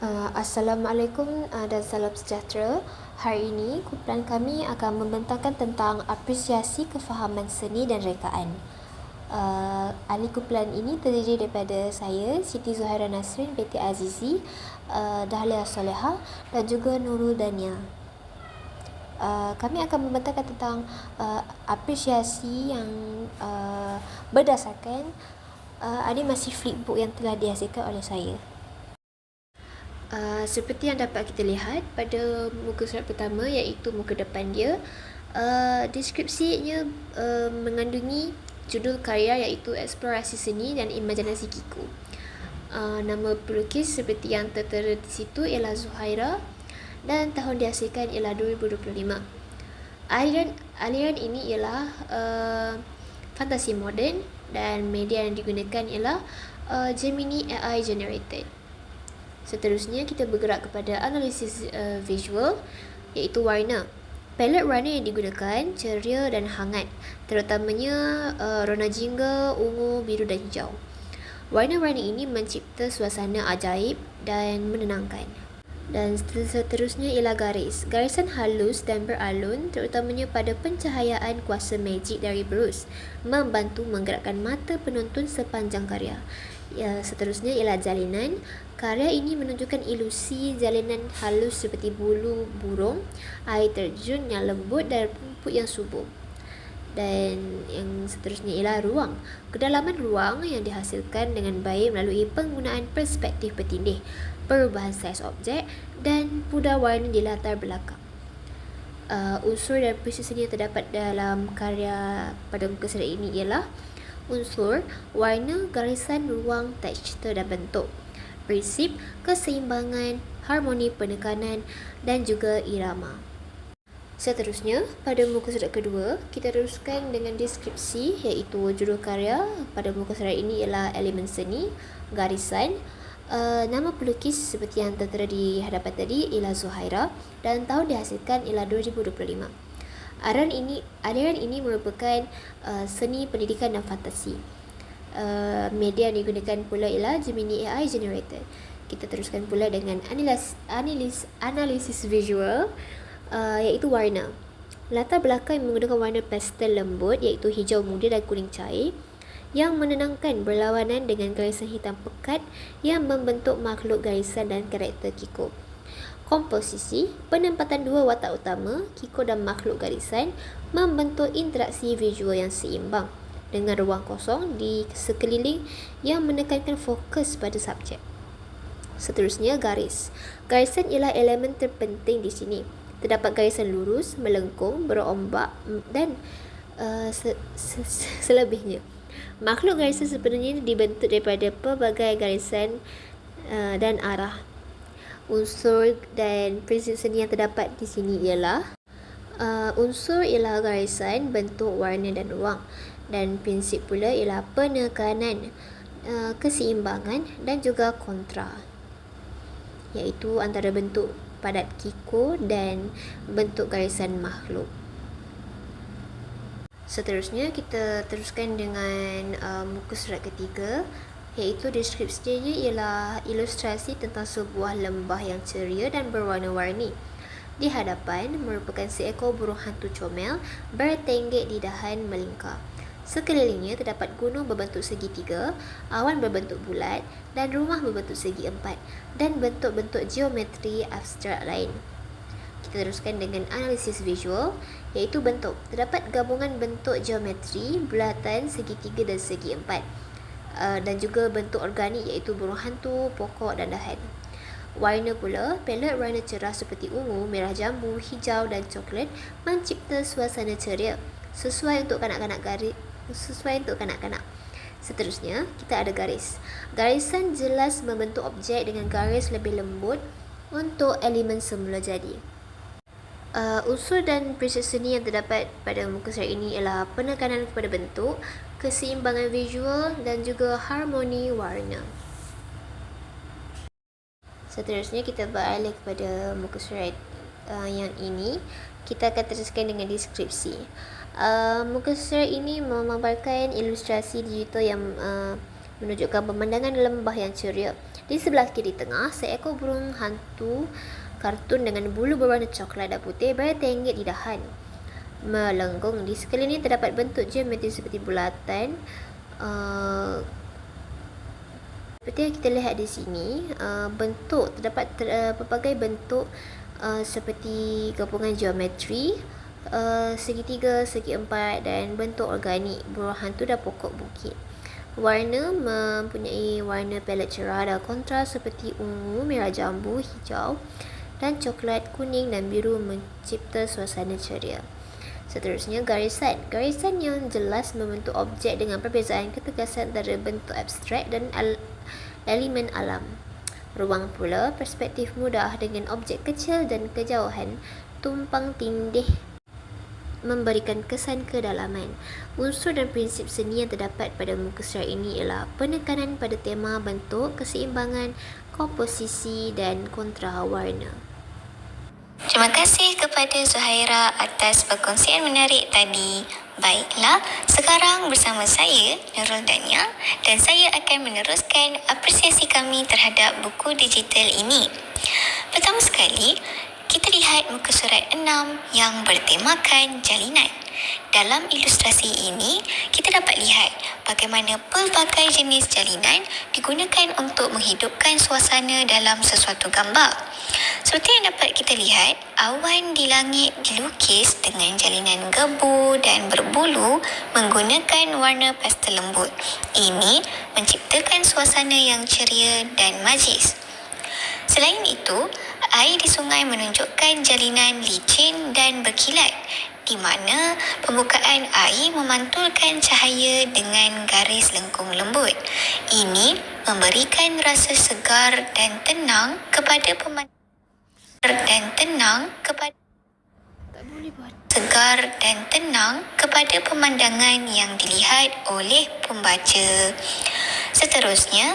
Uh, Assalamualaikum uh, dan salam sejahtera. Hari ini kumpulan kami akan membentangkan tentang apresiasi kefahaman seni dan rekaan. Uh, ahli kumpulan ini terdiri daripada saya, Siti Zuhaira Nasrin binti Azizi, uh, Dahlia Soleha dan juga Nurul Dania. Uh, kami akan membentangkan tentang uh, apresiasi yang uh, berdasarkan uh, animasi flipbook yang telah dihasilkan oleh saya. Uh, seperti yang dapat kita lihat pada muka surat pertama iaitu muka depan dia uh, deskripsinya uh, mengandungi judul karya iaitu eksplorasi seni dan imajinasi Kiko uh, nama pelukis seperti yang tertera di situ ialah Zuhaira dan tahun dihasilkan ialah 2025 aliran aliran ini ialah uh, fantasi moden dan media yang digunakan ialah uh, Gemini AI generated Seterusnya kita bergerak kepada analisis uh, visual iaitu warna. Palette warna yang digunakan ceria dan hangat, terutamanya uh, warna jingga, ungu, biru dan hijau. Warna-warna ini mencipta suasana ajaib dan menenangkan. Dan seterusnya ialah garis. Garisan halus dan beralun terutamanya pada pencahayaan kuasa magic dari Bruce membantu menggerakkan mata penonton sepanjang karya. Ya, seterusnya ialah jalinan. Karya ini menunjukkan ilusi jalinan halus seperti bulu burung, air terjun yang lembut dan rumput yang subur. Dan yang seterusnya ialah ruang. Kedalaman ruang yang dihasilkan dengan baik melalui penggunaan perspektif bertindih, perubahan saiz objek dan pudar warna di latar belakang. Uh, unsur dan proses yang terdapat dalam karya pada muka surat ini ialah unsur, warna, garisan, ruang, tekstur dan bentuk. Prinsip, keseimbangan, harmoni penekanan dan juga irama. Seterusnya, pada muka surat kedua, kita teruskan dengan deskripsi iaitu judul karya pada muka surat ini ialah elemen seni, garisan, uh, nama pelukis seperti yang tertera di hadapan tadi ialah Zuhaira dan tahun dihasilkan ialah 2025. Aliran ini aliran ini merupakan uh, seni pendidikan dan fantasi. Uh, media yang digunakan pula ialah Gemini AI generated. Kita teruskan pula dengan analis analis analisis visual uh, iaitu warna. Latar belakang menggunakan warna pastel lembut iaitu hijau muda dan kuning cair yang menenangkan berlawanan dengan garisan hitam pekat yang membentuk makhluk garisan dan karakter Kiko. Komposisi, penempatan dua watak utama, Kiko dan makhluk garisan, membentuk interaksi visual yang seimbang dengan ruang kosong di sekeliling yang menekankan fokus pada subjek. Seterusnya, garis. Garisan ialah elemen terpenting di sini. Terdapat garisan lurus, melengkung, berombak dan uh, se- se- se- selebihnya. Makhluk garisan sebenarnya dibentuk daripada pelbagai garisan uh, dan arah. Unsur dan prinsip seni yang terdapat di sini ialah uh, unsur ialah garisan, bentuk, warna dan ruang dan prinsip pula ialah penekanan, uh, keseimbangan dan juga kontra. Iaitu antara bentuk padat kiko dan bentuk garisan makhluk. Seterusnya kita teruskan dengan uh, muka surat ketiga iaitu deskripsinya ialah ilustrasi tentang sebuah lembah yang ceria dan berwarna-warni. Di hadapan merupakan seekor burung hantu comel bertenggek di dahan melingkar. Sekelilingnya terdapat gunung berbentuk segitiga, awan berbentuk bulat dan rumah berbentuk segi empat dan bentuk-bentuk geometri abstrak lain. Kita teruskan dengan analisis visual iaitu bentuk. Terdapat gabungan bentuk geometri, bulatan, segitiga dan segi empat. Uh, dan juga bentuk organik iaitu burung hantu, pokok dan dahan. Warna pula, palet warna cerah seperti ungu, merah jambu, hijau dan coklat mencipta suasana ceria sesuai untuk kanak-kanak garis sesuai untuk kanak-kanak. Seterusnya, kita ada garis. Garisan jelas membentuk objek dengan garis lebih lembut untuk elemen semula jadi. Uh, unsur dan prinsip seni yang terdapat pada muka surat ini ialah penekanan kepada bentuk, keseimbangan visual dan juga harmoni warna. Seterusnya kita beralih kepada muka surat uh, yang ini. Kita akan teruskan dengan deskripsi. Uh, muka surat ini memaparkan ilustrasi digital yang uh, menunjukkan pemandangan lembah yang ceria Di sebelah kiri tengah, seekor burung hantu kartun dengan bulu berwarna coklat dan putih bertinggi di dahan. Melenggung di sekeliling terdapat bentuk geometri seperti bulatan. Uh, seperti yang kita lihat di sini, uh, bentuk terdapat ter, uh, pelbagai bentuk uh, seperti gabungan geometri, uh, segitiga, segi empat dan bentuk organik burung hantu dan pokok bukit. Warna mempunyai warna palet cerah dan kontras seperti ungu, merah jambu, hijau dan coklat, kuning dan biru mencipta suasana ceria. Seterusnya, garisan. Garisan yang jelas membentuk objek dengan perbezaan ketegasan antara bentuk abstrak dan al- elemen alam. Ruang pula perspektif mudah dengan objek kecil dan kejauhan tumpang tindih memberikan kesan kedalaman. Unsur dan prinsip seni yang terdapat pada muka surat ini ialah penekanan pada tema bentuk, keseimbangan, komposisi dan kontra warna. Terima kasih kepada Zuhaira atas perkongsian menarik tadi. Baiklah, sekarang bersama saya, Nurul Dania dan saya akan meneruskan apresiasi kami terhadap buku digital ini. Pertama sekali, kita lihat muka surat 6 yang bertemakan jalinan. Dalam ilustrasi ini, kita dapat lihat bagaimana pelbagai jenis jalinan digunakan untuk menghidupkan suasana dalam sesuatu gambar. Seperti yang dapat kita lihat, awan di langit dilukis dengan jalinan gebu dan berbulu menggunakan warna pastel lembut. Ini menciptakan suasana yang ceria dan majis. Selain itu, air di sungai menunjukkan jalinan licin dan berkilat di mana pembukaan air memantulkan cahaya dengan garis lengkung lembut. Ini memberikan rasa segar dan tenang kepada pemandangan dan tenang kepada segar dan tenang kepada pemandangan yang dilihat oleh pembaca. Seterusnya,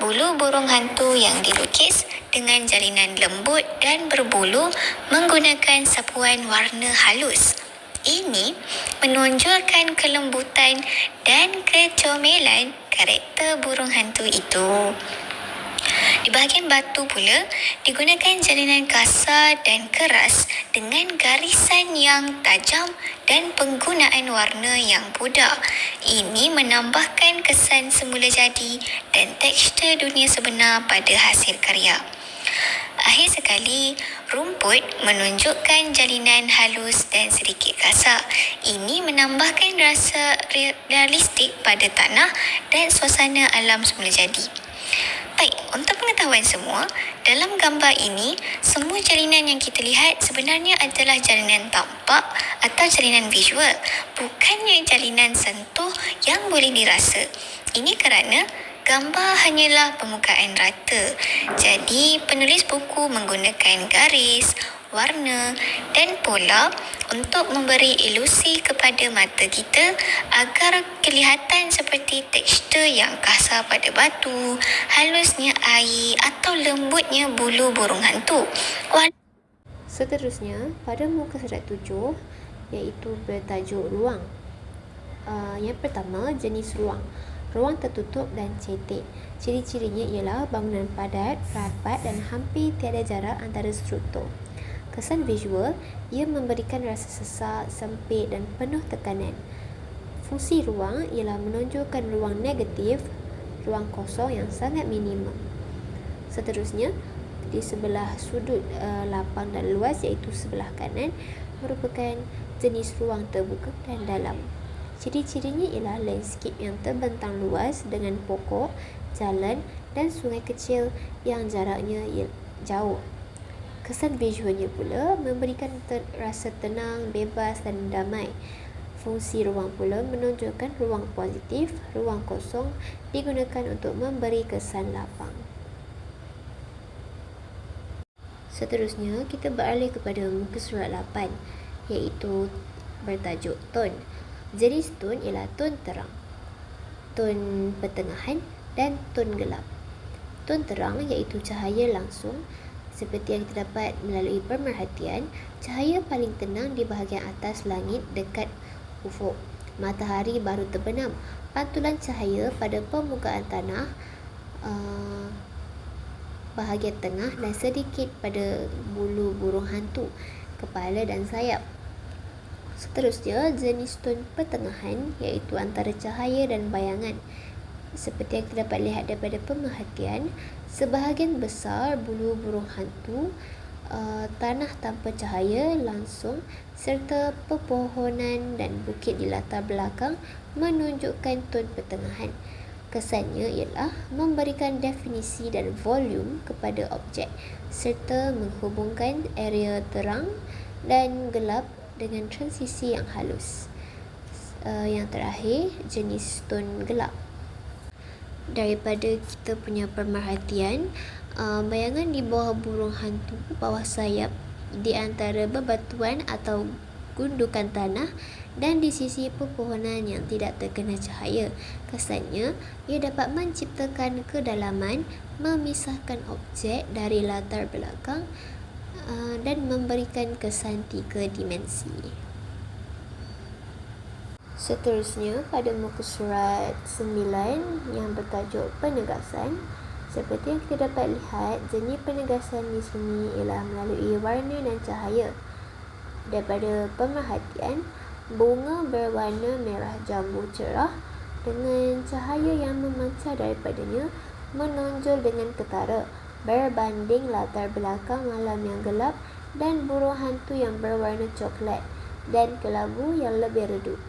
bulu burung hantu yang dilukis dengan jalinan lembut dan berbulu menggunakan sapuan warna halus. Ini menonjolkan kelembutan dan kecomelan karakter burung hantu itu. Di bahagian batu pula digunakan jalinan kasar dan keras dengan garisan yang tajam dan penggunaan warna yang budak. Ini menambahkan kesan semula jadi dan tekstur dunia sebenar pada hasil karya. Akhir sekali, rumput menunjukkan jalinan halus dan sedikit kasar. Ini menambahkan rasa realistik pada tanah dan suasana alam semula jadi. Baik, untuk pengetahuan semua, dalam gambar ini, semua jalinan yang kita lihat sebenarnya adalah jalinan tampak atau jalinan visual, bukannya jalinan sentuh yang boleh dirasa. Ini kerana gambar hanyalah permukaan rata. Jadi, penulis buku menggunakan garis, warna dan pola untuk memberi ilusi kepada mata kita agar kelihatan seperti tekstur yang kasar pada batu, halusnya air atau lembutnya bulu burung hantu. Seterusnya, pada muka surat tujuh, iaitu bertajuk ruang. Uh, yang pertama, jenis ruang. Ruang tertutup dan cetek. Ciri-cirinya ialah bangunan padat, rapat dan hampir tiada jarak antara struktur. Kesan visual, ia memberikan rasa sesak, sempit dan penuh tekanan. Fungsi ruang ialah menonjolkan ruang negatif, ruang kosong yang sangat minimum. Seterusnya, di sebelah sudut uh, lapang dan luas iaitu sebelah kanan merupakan jenis ruang terbuka dan dalam. Ciri-cirinya ialah landscape yang terbentang luas dengan pokok, jalan dan sungai kecil yang jaraknya jauh. Kesan visualnya pula memberikan ter- rasa tenang, bebas dan damai. Fungsi ruang pula menunjukkan ruang positif, ruang kosong digunakan untuk memberi kesan lapang. Seterusnya, kita beralih kepada muka surat 8 iaitu bertajuk ton. Jenis ton ialah ton terang, ton pertengahan dan ton gelap. Ton terang iaitu cahaya langsung seperti yang terdapat melalui pemerhatian, cahaya paling tenang di bahagian atas langit dekat ufuk. Matahari baru terbenam. Pantulan cahaya pada permukaan tanah uh, bahagian tengah dan sedikit pada bulu burung hantu, kepala dan sayap. Seterusnya, jenis tone pertengahan iaitu antara cahaya dan bayangan. Seperti yang kita dapat lihat daripada pemerhatian, sebahagian besar bulu burung hantu uh, tanah tanpa cahaya langsung serta pepohonan dan bukit di latar belakang menunjukkan tone pertengahan. Kesannya ialah memberikan definisi dan volume kepada objek serta menghubungkan area terang dan gelap dengan transisi yang halus. Uh, yang terakhir, jenis tone gelap. Daripada kita punya pemerhatian, uh, bayangan di bawah burung hantu, bawah sayap di antara bebatuan atau gundukan tanah dan di sisi pepohonan yang tidak terkena cahaya. Kesannya, ia dapat menciptakan kedalaman, memisahkan objek dari latar belakang uh, dan memberikan kesan tiga dimensi. Seterusnya, pada muka surat 9 yang bertajuk penegasan, seperti yang kita dapat lihat, jenis penegasan di sini ialah melalui warna dan cahaya. Daripada pemerhatian, bunga berwarna merah jambu cerah dengan cahaya yang memancar daripadanya menonjol dengan ketara berbanding latar belakang malam yang gelap dan burung hantu yang berwarna coklat dan kelabu yang lebih redup.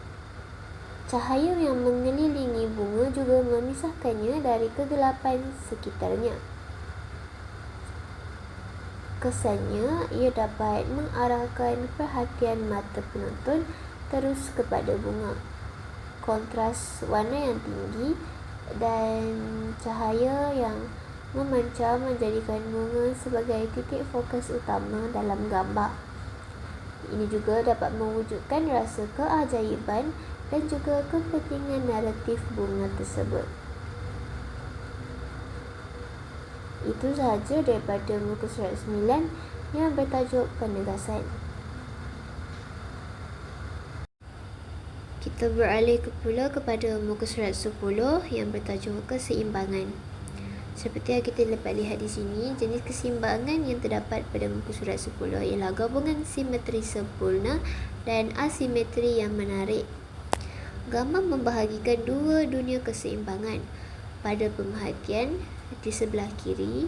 Cahaya yang mengelilingi bunga juga memisahkannya dari kegelapan sekitarnya. Kesannya, ia dapat mengarahkan perhatian mata penonton terus kepada bunga. Kontras warna yang tinggi dan cahaya yang memancar menjadikan bunga sebagai titik fokus utama dalam gambar. Ini juga dapat mewujudkan rasa keajaiban dan juga kepentingan naratif bunga tersebut. Itu sahaja daripada muka surat 9 yang bertajuk penegasan. Kita beralih ke pula kepada muka surat 10 yang bertajuk keseimbangan. Seperti yang kita dapat lihat di sini, jenis keseimbangan yang terdapat pada muka surat 10 ialah gabungan simetri sempurna dan asimetri yang menarik gambar membahagikan dua dunia keseimbangan pada pemerhatian di sebelah kiri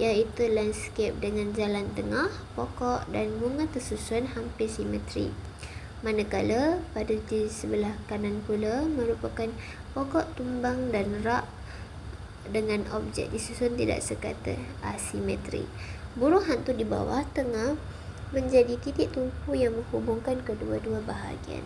iaitu landscape dengan jalan tengah, pokok dan bunga tersusun hampir simetri. Manakala pada di sebelah kanan pula merupakan pokok tumbang dan rak dengan objek disusun tidak sekata asimetri. Burung hantu di bawah tengah menjadi titik tumpu yang menghubungkan kedua-dua bahagian.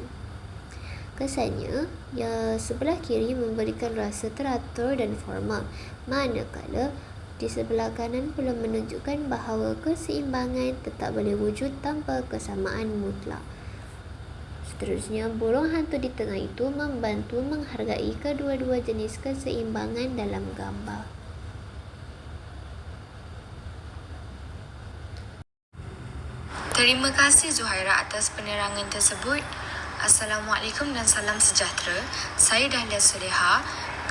Kesannya, ya sebelah kiri memberikan rasa teratur dan formal, manakala di sebelah kanan pula menunjukkan bahawa keseimbangan tetap boleh wujud tanpa kesamaan mutlak. Seterusnya, burung hantu di tengah itu membantu menghargai kedua-dua jenis keseimbangan dalam gambar. Terima kasih Zuhaira atas penerangan tersebut. Assalamualaikum dan salam sejahtera. Saya Dahlia Suleha,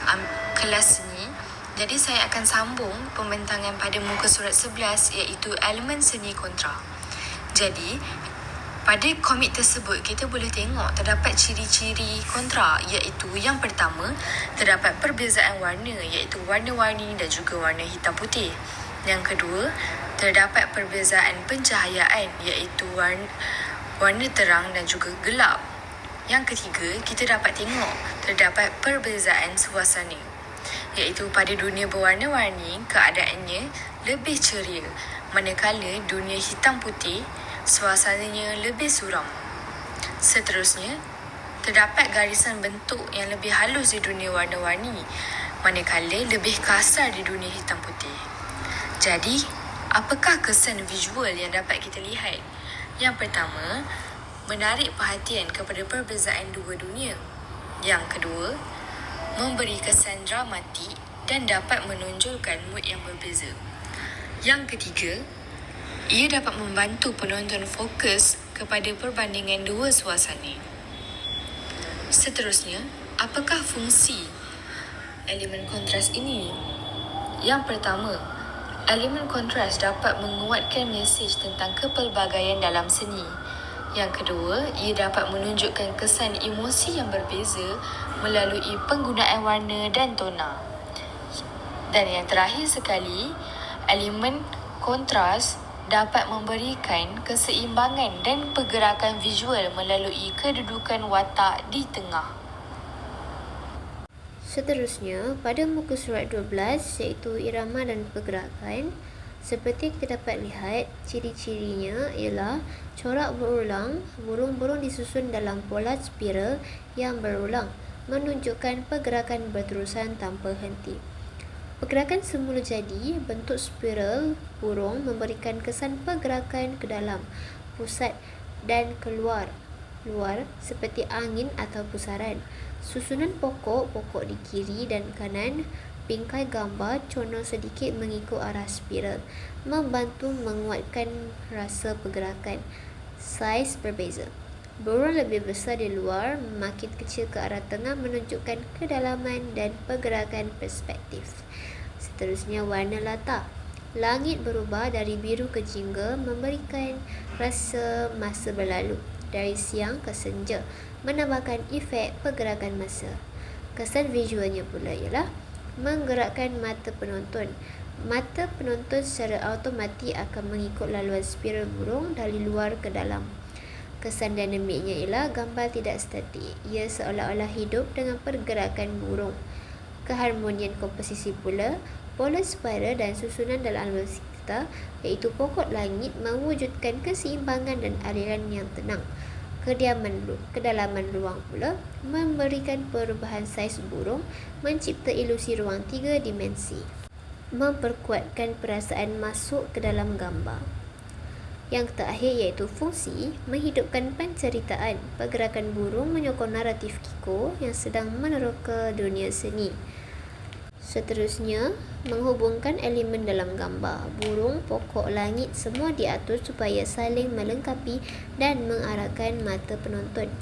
um, kelas seni. Jadi saya akan sambung pembentangan pada muka surat 11 iaitu elemen seni kontra. Jadi, pada komik tersebut kita boleh tengok terdapat ciri-ciri kontra iaitu yang pertama terdapat perbezaan warna iaitu warna-warni dan juga warna hitam putih. Yang kedua, terdapat perbezaan pencahayaan iaitu warna warna terang dan juga gelap. Yang ketiga, kita dapat tengok terdapat perbezaan suasana iaitu pada dunia berwarna-warni keadaannya lebih ceria manakala dunia hitam putih suasananya lebih suram. Seterusnya, terdapat garisan bentuk yang lebih halus di dunia warna-warni manakala lebih kasar di dunia hitam putih. Jadi, apakah kesan visual yang dapat kita lihat? Yang pertama, menarik perhatian kepada perbezaan dua dunia. Yang kedua, memberi kesan dramatik dan dapat menonjolkan mood yang berbeza. Yang ketiga, ia dapat membantu penonton fokus kepada perbandingan dua suasana. Seterusnya, apakah fungsi elemen kontras ini? Yang pertama, Elemen kontras dapat menguatkan mesej tentang kepelbagaian dalam seni. Yang kedua, ia dapat menunjukkan kesan emosi yang berbeza melalui penggunaan warna dan tona. Dan yang terakhir sekali, elemen kontras dapat memberikan keseimbangan dan pergerakan visual melalui kedudukan watak di tengah. Seterusnya, pada muka surat 12 iaitu irama dan pergerakan, seperti kita dapat lihat, ciri-cirinya ialah corak berulang, burung-burung disusun dalam pola spiral yang berulang, menunjukkan pergerakan berterusan tanpa henti. Pergerakan semula jadi, bentuk spiral burung memberikan kesan pergerakan ke dalam, pusat dan keluar, luar seperti angin atau pusaran. Susunan pokok, pokok di kiri dan kanan, bingkai gambar condong sedikit mengikut arah spiral, membantu menguatkan rasa pergerakan. Saiz berbeza. Burung lebih besar di luar, makin kecil ke arah tengah menunjukkan kedalaman dan pergerakan perspektif. Seterusnya warna latar. Langit berubah dari biru ke jingga memberikan rasa masa berlalu dari siang ke senja menambahkan efek pergerakan masa. Kesan visualnya pula ialah menggerakkan mata penonton. Mata penonton secara automatik akan mengikut laluan spiral burung dari luar ke dalam. Kesan dinamiknya ialah gambar tidak statik. Ia seolah-olah hidup dengan pergerakan burung. Keharmonian komposisi pula, pola spiral dan susunan dalam album kita iaitu pokok langit mewujudkan keseimbangan dan aliran yang tenang kediaman kedalaman ruang pula memberikan perubahan saiz burung mencipta ilusi ruang tiga dimensi memperkuatkan perasaan masuk ke dalam gambar yang terakhir iaitu fungsi menghidupkan penceritaan pergerakan burung menyokong naratif Kiko yang sedang meneroka dunia seni Seterusnya, menghubungkan elemen dalam gambar. Burung, pokok, langit semua diatur supaya saling melengkapi dan mengarahkan mata penonton.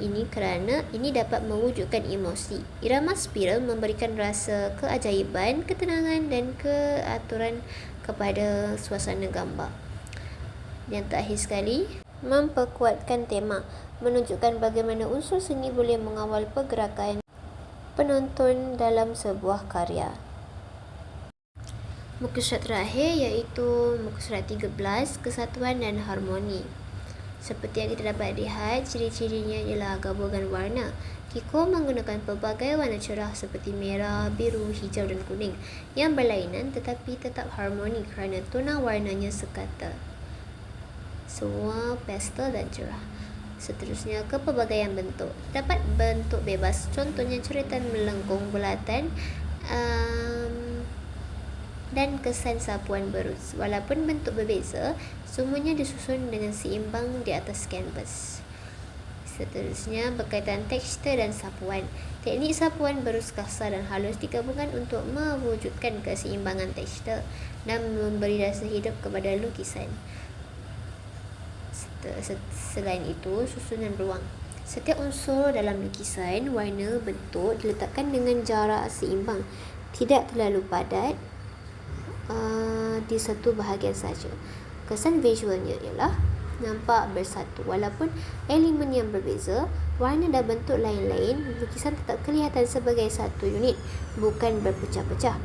Ini kerana ini dapat mewujudkan emosi. Irama spiral memberikan rasa keajaiban, ketenangan dan keaturan kepada suasana gambar. Yang terakhir sekali, memperkuatkan tema, menunjukkan bagaimana unsur seni boleh mengawal pergerakan penonton dalam sebuah karya. Muka surat terakhir iaitu muka surat 13, kesatuan dan harmoni. Seperti yang kita dapat lihat, ciri-cirinya ialah gabungan warna. Kiko menggunakan pelbagai warna cerah seperti merah, biru, hijau dan kuning yang berlainan tetapi tetap harmoni kerana tona warnanya sekata. Semua pastel dan cerah. Seterusnya, kepelbagaian bentuk. Dapat bentuk bebas. Contohnya, cerita melengkung bulatan um, dan kesan sapuan berus. Walaupun bentuk berbeza, semuanya disusun dengan seimbang di atas kanvas. Seterusnya, berkaitan tekstur dan sapuan. Teknik sapuan berus kasar dan halus digabungkan untuk mewujudkan keseimbangan tekstur dan memberi rasa hidup kepada lukisan selain itu susunan ruang setiap unsur dalam lukisan warna bentuk diletakkan dengan jarak seimbang tidak terlalu padat uh, di satu bahagian saja kesan visualnya ialah nampak bersatu walaupun elemen yang berbeza warna dan bentuk lain-lain lukisan tetap kelihatan sebagai satu unit bukan berpecah-pecah.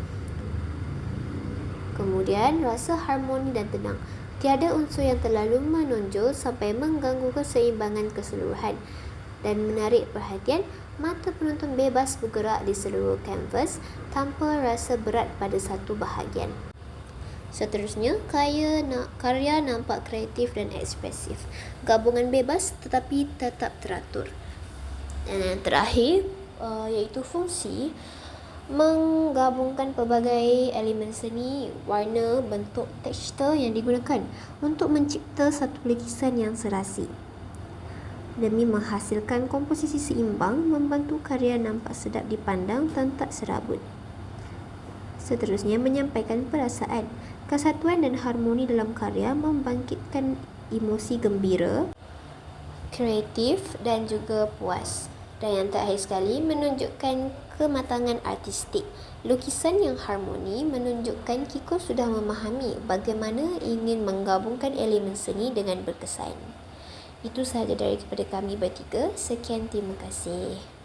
Kemudian rasa harmoni dan tenang Tiada unsur yang terlalu menonjol sampai mengganggu keseimbangan keseluruhan dan menarik perhatian, mata penonton bebas bergerak di seluruh kanvas tanpa rasa berat pada satu bahagian. Seterusnya, karya, karya nampak kreatif dan ekspresif. Gabungan bebas tetapi tetap teratur. Dan yang terakhir, uh, iaitu fungsi menggabungkan pelbagai elemen seni, warna, bentuk, tekstur yang digunakan untuk mencipta satu lukisan yang serasi. Demi menghasilkan komposisi seimbang, membantu karya nampak sedap dipandang dan tak serabut. Seterusnya, menyampaikan perasaan. Kesatuan dan harmoni dalam karya membangkitkan emosi gembira, kreatif dan juga puas. Dan yang terakhir sekali, menunjukkan kematangan artistik. Lukisan yang harmoni menunjukkan Kiko sudah memahami bagaimana ingin menggabungkan elemen seni dengan berkesan. Itu sahaja daripada kami bertiga. Sekian terima kasih.